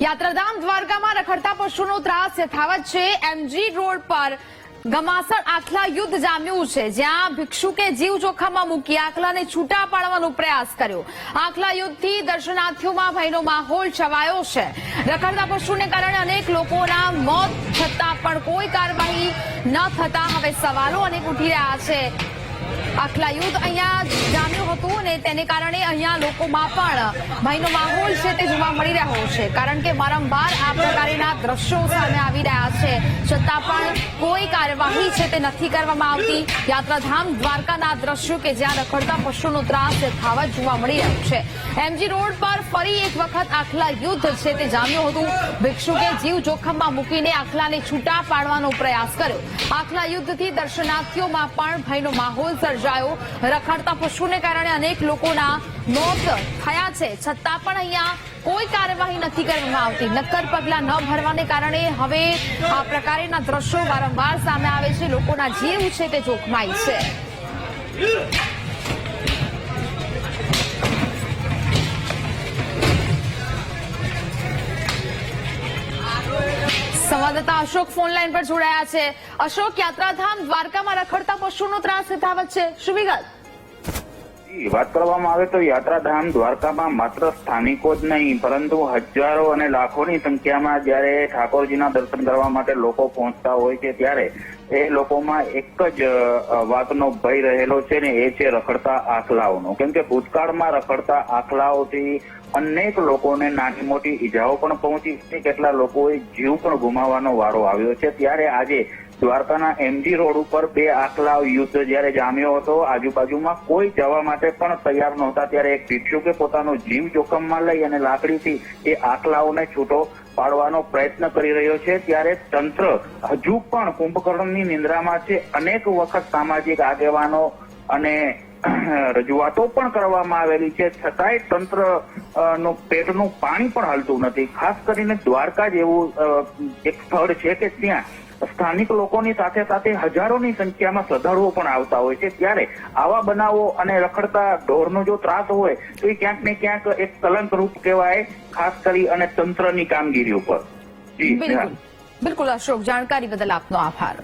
યાત્રાધામ દ્વારકામાં રખડતા પશુનો ત્રાસ યથાવત છે. એમજી રોડ પર ગમાસણ આખલા યુદ્ધ જામ્યું છે. જ્યાં ભિક્ષુકે જીવ જોખમમાં મૂકી આખલાને છૂટા પાડવાનો પ્રયાસ કર્યો. આખલા યુદ્ધથી દર્શનાર્થીઓમાં ભયનો માહોલ છવાયો છે. રખડતા પશુને કારણે અનેક લોકોના મોત થતા પણ કોઈ કાર્યવાહી ન થતા હવે સવાલો અનેક ઉઠી રહ્યા છે. આખલા યુદ્ધ અહીંયા જામ્યું હતું અને તેને કારણે અહીંયા લોકોમાં પણ ભયનો માહોલ છે તે જોવા મળી રહ્યો છે. કારણ કે વારંવાર આ પ્રકારના દ્રશ્યો સામે આવી રહ્યા છે. છતાં પણ કાર્યવાહી છે તે નથી કરવામાં આવતી. યાત્રાધામ, દ્વારકાના દ્રશ્યો કે જ્યાં રખડતા પશુનો ત્રાસ થાવા જોવા મળી રહ્યો છે. એમજી રોડ પર ફરી એક વખત આખલા યુદ્ધ છે તે જામ્યું હતું. ભિક્ષુકે જીવ જોખમમાં મૂકીને આખલાને છૂટા પાડવાનો પ્રયાસ કર્યો. આખલા યુદ્ધથી દર્શનાર્થીઓમાં પણ ભયનો માહોલ સર્જાયો. રખડતા પશુને કારણે અનેક લોકોના મોત થયા છે. છતાં પણ અહીંયા કોઈ કાર્યવાહી નથી કરવામાં આવતી. નક્કર પગલાં ન ભરવાને કારણે હવે આ પ્રકારના દ્રશ્યો વારંવાર સામે આવે છે. લોકોના જીવ છે તે જોખમાય છે. સંવાદદાતા અશોક ફોન લાઈન પર જોડાયા છે. અશોક, યાત્રાધામ દ્વારકામાં રખડતા પશુનો ત્રાસ યથાવત છે. શું વિગત? વાત કરવામાં આવે તો યાત્રાધામ દ્વારકામાં માત્ર સ્થાનિકો જ નહીં, પરંતુ હજારો અને લાખોની સંખ્યામાં જ્યારે ઠાકોરજીના દર્શન કરવા માટે લોકો પહોંચતા હોય છે, ત્યારે એ લોકોમાં એક જ વાતનો ભય રહેલો છે ને એ છે રખડતા આખલાઓનો. કેમ કે ભૂતકાળમાં રખડતા આખલાઓથી અનેક લોકોને નાની મોટી ઈજાઓ પણ પહોંચી છે. કેટલા લોકોએ જીવ પણ ગુમાવવાનો વારો આવ્યો છે. ત્યારે આજે દ્વારકાના એમજી રોડ ઉપર બે આખલા યુદ્ધ જ્યારે જામ્યો હતો, આજુબાજુમાં કોઈ જવા માટે પણ તૈયાર નહોતા. ત્યારે એક ભિક્ષુકે પોતાનો જીવ જોખમમાં લઈ અને લાકડીથી એ આખલાઓને છૂટો પાડવાનો પ્રયત્ન કરી રહ્યો છે. ત્યારે તંત્ર હજુ પણ કુંભકર્ણની નિંદ્રામાં છે. અનેક વખત સામાજિક આગેવાનો અને રજૂઆતો પણ કરવામાં આવેલી છે. છતાંય તંત્રનું પેટનું પાણી પણ હલતું નથી. ખાસ કરીને દ્વારકા જેવું એક સ્થળ છે કે ત્યાં સ્થાનિક લોકોની સાથે સાથે હજારોની સંખ્યામાં શ્રદ્ધાળુઓ પણ આવતા હોય છે. ત્યારે આવા બનાવો અને રખડતા ઢોરનો જો ત્રાસ હોય તો એ ક્યાંક ને ક્યાંક એક કલંક રૂપ કહેવાય ખાસ કરી અને તંત્રની કામગીરી ઉપર. બિલકુલ. બિલકુલ અશોક. જાણકારી બદલ આપનો આભાર.